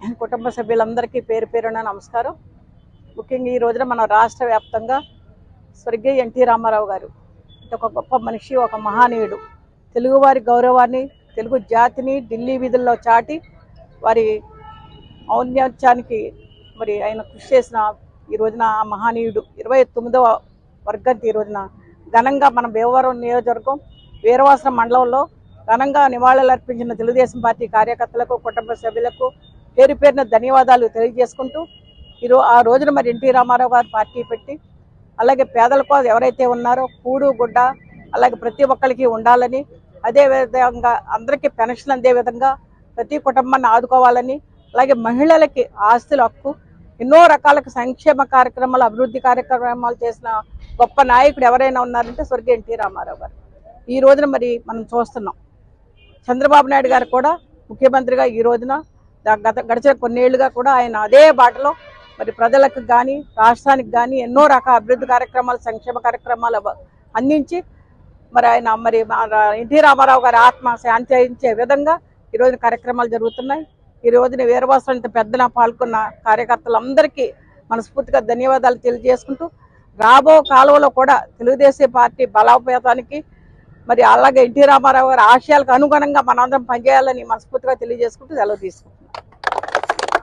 కుటుంబ సభ్యులందరికీ పేరు పేరున నమస్కారం. ముఖ్యంగా ఈ రోజున మన రాష్ట్ర వ్యాప్తంగా స్వర్గీయ ఎన్టీ రామారావు గారు ఒక గొప్ప మనిషి ఒక మహానీయుడు. తెలుగువారి గౌరవాన్ని తెలుగు జాతిని ఢిల్లీ వీధుల్లో చాటి వారి ఔన్నత్యానికి మరి ఆయన కృషి చేసిన ఈ రోజున ఆ మహానీయుడు. ఇరవై తొమ్మిదవ వర్గంతి ఈ రోజున ఘనంగా మన భీమవరం నియోజకవర్గం వీరవాసన మండలంలో ఘనంగా నివాళులు అర్పించిన తెలుగుదేశం పార్టీ కార్యకర్తలకు కుటుంబ సభ్యులకు పేరు పేరున ధన్యవాదాలు తెలియజేసుకుంటూ ఈరో ఆ రోజున మరి ఎన్టీ రామారావు గారు పార్టీ పెట్టి అలాగే పేదలకు ఎవరైతే ఉన్నారో కూడు గుడ్డ అలాగే ప్రతి ఒక్కరికి ఉండాలని అదే విధంగా అందరికీ పెన్షన్ అందే విధంగా ప్రతి కుటుంబాన్ని ఆదుకోవాలని అలాగే మహిళలకి ఆస్తుల హక్కు ఎన్నో రకాల సంక్షేమ కార్యక్రమాలు అభివృద్ధి కార్యక్రమాలు చేసిన గొప్ప నాయకుడు ఎవరైనా ఉన్నారంటే స్వర్గీయ ఎన్టీ రామారావు గారు. ఈ రోజున మరి మనం చూస్తున్నాం. చంద్రబాబు నాయుడు గారు కూడా ముఖ్యమంత్రిగా ఈ రోజున గత గడిచిన కొన్నేళ్ళుగా కూడా ఆయన అదే బాటలో మరి ప్రజలకు కానీ రాష్ట్రానికి కానీ ఎన్నో రకాల అభివృద్ధి కార్యక్రమాలు సంక్షేమ కార్యక్రమాలు అందించి మరి ఆయన మరి ఎన్టీ రామారావు గారి ఆత్మ శాంతించే విధంగా ఈ రోజున కార్యక్రమాలు జరుగుతున్నాయి. ఈ రోజున వీరవాసం ఇంత పెద్దన పాల్గొన్న కార్యకర్తలందరికీ మనస్ఫూర్తిగా ధన్యవాదాలు తెలియజేసుకుంటూ రాబో కాలంలో కూడా తెలుగుదేశం పార్టీ బలోపేతానికి మరి అలాగే ఎన్టీ రామారావు గారి ఆశయాలకు అనుగుణంగా మనందరం పనిచేయాలని మనస్ఫూర్తిగా తెలియజేసుకుంటూ సెలవు తీసుకుంటున్నాం.